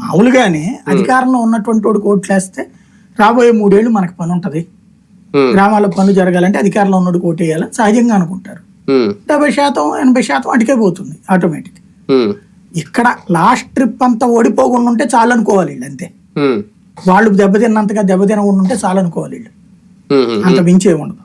మామూలుగానే అధికారంలో ఉన్నటువంటి వాడికి ఓట్లేస్తే రాబోయే మూడేళ్ళు మనకు పని ఉంటది గ్రామాల్లో పనులు జరగాలంటే అధికారంలో ఉన్నోడికి ఓటు వేయాలని సహజంగా అనుకుంటారు. డెబ్బై శాతం ఎనభై శాతం అటుకే పోతుంది ఆటోమేటిక్ ఇక్కడ లాస్ట్ ట్రిప్ అంతా ఓడిపోకుండా ఉంటే చాలు అనుకోవాలి వీళ్ళు అంతే వాళ్ళు దెబ్బతిన్నంతగా దెబ్బతినకుండా ఉంటే చాలు అనుకోవాలి వీళ్ళు. అంత మించే ఉండదు.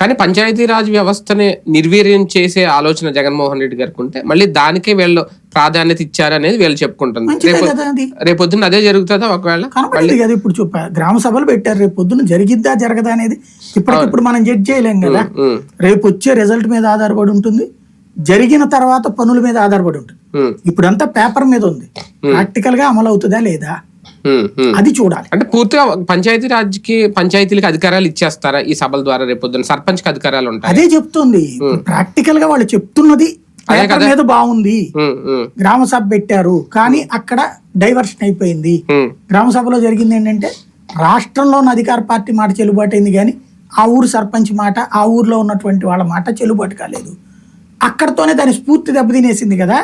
కానీ పంచాయతీరాజ్ వ్యవస్థని నిర్వీర్యం చేసే ఆలోచన జగన్మోహన్ రెడ్డి గారికి ఉంటే మళ్ళీ దానికే వీళ్ళు ప్రాధాన్యత ఇచ్చారనేది వీళ్ళు చెప్పుకుంటుంది. రేపు కదా అది. రేపొద్దున అదే జరుగుతుందా ఒకవేళ? కనపడింది కదా ఇప్పుడు చూప. గ్రామ సభలు పెట్టారు. రేపు పొద్దున్న జరిగిద్దా జరగదా అనేది ఇప్పటికిప్పుడు మనం జడ్జ్ చేయలేం కదా. రేపు వచ్చే రిజల్ట్ మీద ఆధారపడి ఉంటుంది. జరిగిన తర్వాత పనుల మీద ఆధారపడి ఉంటుంది. ఇప్పుడంతా పేపర్ మీద ఉంది. ప్రాక్టికల్గా అమలు అవుతుందా లేదా. అది చూడాలి. అంటే పూర్తిగా పంచాయతీ రాజ్కి పంచాయతీలకు అధికారాలు ఇచ్చేస్తారా ఈ సభల ద్వారా రేపొద్దున సర్పంచ్కి అధికారాలు ఉంటాయి? అదే చెప్తుంది. ప్రాక్టికల్గా వాళ్ళు చెప్తున్నది మీద బాగుంది. గ్రామ సభ పెట్టారు. కానీ అక్కడ డైవర్షన్ అయిపోయింది. గ్రామ సభలో జరిగింది ఏంటంటే రాష్ట్రంలో ఉన్న అధికార పార్టీ మాట చెల్లుబాటు అయింది కానీ ఆ ఊరు సర్పంచ్ మాట ఆ ఊర్లో ఉన్నటువంటి వాళ్ళ మాట చెల్లుబాటు కాలేదు. అక్కడతోనే దాని స్ఫూర్తి దెబ్బతినేసింది కదా?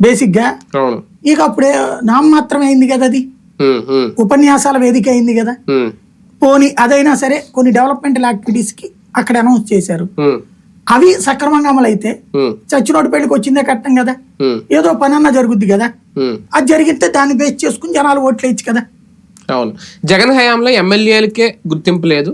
బేసిక్గా ఇక అప్పుడే నామమాత్రం అయింది కదా అది. ఉపన్యాసాల వేదిక అయింది కదా. పోనీ అదైనా సరే కొన్ని డెవలప్మెంటల్ యాక్టివిటీస్కి అక్కడ అనౌన్స్ చేశారు. అవి సక్రమంగా అమలైతే ఉమ్, చచ్చినోటి పెళ్ళికి వచ్చిందే కట్టం కదా. ఏదో పని అన్నా జరుగుద్ది కదా. అది జరిగితే దాన్ని బేస్ చేసుకుని జనాలు ఓట్లు వేయచ్చు కదా. అవును. జగన్ హయాంలో ఎమ్మెల్యేలకే గుర్తింపు లేదు.